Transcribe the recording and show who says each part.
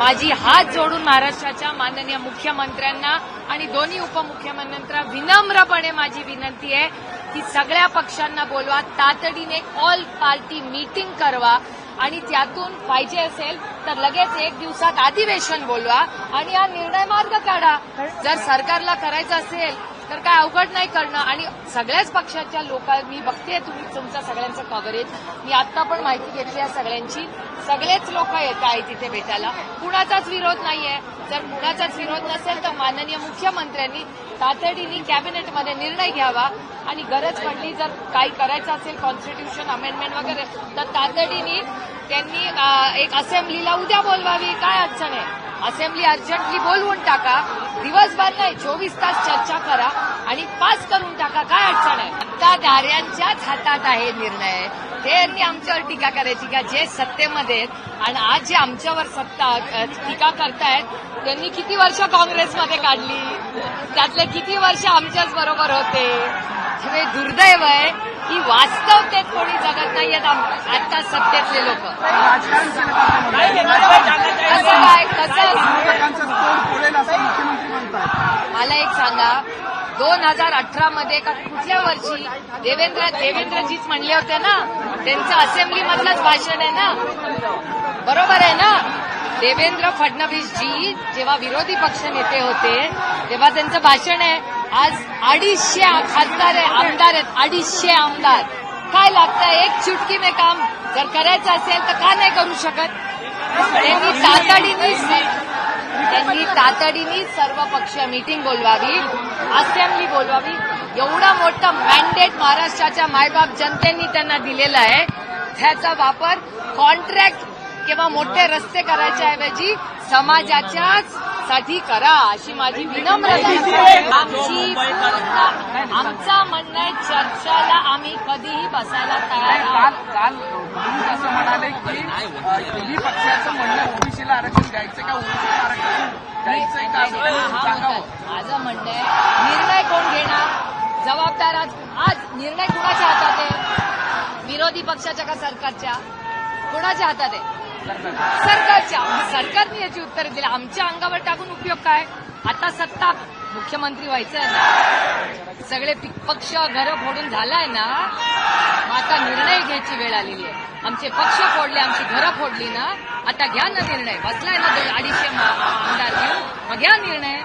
Speaker 1: माझी हात जोडून महाराष्ट्राच्या माननीय मुख्यमंत्र्यांना आणि दोन्ही उपमुख्यमंत्र्यांना विनम्रपणे माझी विनंती आहे की सगळ्या पक्षांना बोलवा तातडीने ऑल पार्टी मीटिंग करवा आणि त्यातून पाहिजे असेल तर लगेच एक दिवसात अधिवेशन बोलवा आणि हा निर्णय मार्ग काढा. जर सरकारला करायचं असेल तर काय अवघड नाही करणं. आणि सगळ्याच पक्षाच्या लोकांनी बघते तुम्ही तुमचा सगळ्यांचं कव्हरेज मी आता पण माहिती घेतली आहे सगळ्यांची. सगळेच लोक येत आहेत तिथे भेटायला. कुणाचाच विरोध नाहीये. जर कुणाचाच विरोध नसेल तर माननीय मुख्यमंत्र्यांनी तातडीने कॅबिनेटमध्ये निर्णय घ्यावा. आणि गरज पडली जर काही करायचं असेल कॉन्स्टिट्यूशन अमेंडमेंट वगैरे तर तातडीने त्यांनी एक असेंब्लीला उद्या बोलवावी. काय अडचण आहे? असेंब्ली अर्जंटली बोलवून टाका. दिवसभर नाही चोवीस तास चर्चा करा आणि पास करून टाका काय अडचण आहे? सत्ताधाऱ्यांच्याच हातात आहे निर्णय. ते यांनी आमच्यावर टीका करायची का? जे सत्तेमध्ये आहेत आणि आज जे आमच्यावर सत्ता टीका करतायत त्यांनी किती वर्ष काँग्रेसमध्ये काढली? त्यातले किती वर्ष आमच्याच बरोबर होते? हे दुर्दैव आहे. की वास्तवतेत कोणी जगत नाहीयेत आता सत्तेतले लोक
Speaker 2: राजकारण केलं जातं
Speaker 1: कसं काय कसं
Speaker 2: विरोधकांचं तोड फोडेल असं मुख्यमंत्री म्हणतात
Speaker 1: मला एक सांगा. दोन हजार अठरा मध्ये का कुठल्या वर्षी देवेंद्र देवेंद्रजीच म्हणले होते ना त्यांचं असेंब्ली मधलंच भाषण आहे ना? बरोबर आहे ना? देवेंद्र फडणवीसजी जेव्हा विरोधी पक्ष नेते होते तेव्हा त्यांचं भाषण आहे. आज अडीचशे खासदार आहे आमदार आहेत अडीचशे आमदार. काय लागतं एक चुटकी में काम जर करायचं असेल तर का नाही करू शकत? त्यांनी तातडीने तातडीने सर्व पक्ष मीटिंग बोलवावी असेंब्ली बोलवावी. एवढा मोठा मॅन्डेट महाराष्ट्राच्या मायबाप जनतेने त्यांना दिलेला आहे. त्याचा वापर कॉन्ट्रॅक्ट किंवा मोठे रस्ते करायच्या ऐवजी समाजाच्याच साठी करा अशी माझी विनम्रता आहे. आमची आमचा म्हणणं आहे चर्चाला आम्ही कधीही बसायला तयार
Speaker 2: काल काल असं म्हणाले की पक्षाचं म्हणणं ओबीसीला आरक्षण द्यायचं का ओबीसीला आरक्षण?
Speaker 1: माझं म्हणणं आहे निर्णय कोण घेणार? जबाबदार आज आज निर्णय कुणाच्या हातात आहे? विरोधी पक्षाच्या का सरकारच्या? कुणाच्या हातात आहे? सरकारच्या. म्हणजे सरकारने याची उत्तर दिली. आमच्या अंगावर टाकून उपयोग काय? आता सत्ता मुख्यमंत्री व्हायचं आहे ना. सगळे पक्ष घरं फोडून झालाय ना. आता निर्णय घ्यायची वेळ आलेली आहे. आमचे पक्ष फोडले आमची घरं फोडली ना आता घ्या ना निर्णय. बसलाय ना दोन अडीचशे आमदार घेऊन. मग घ्या निर्णय.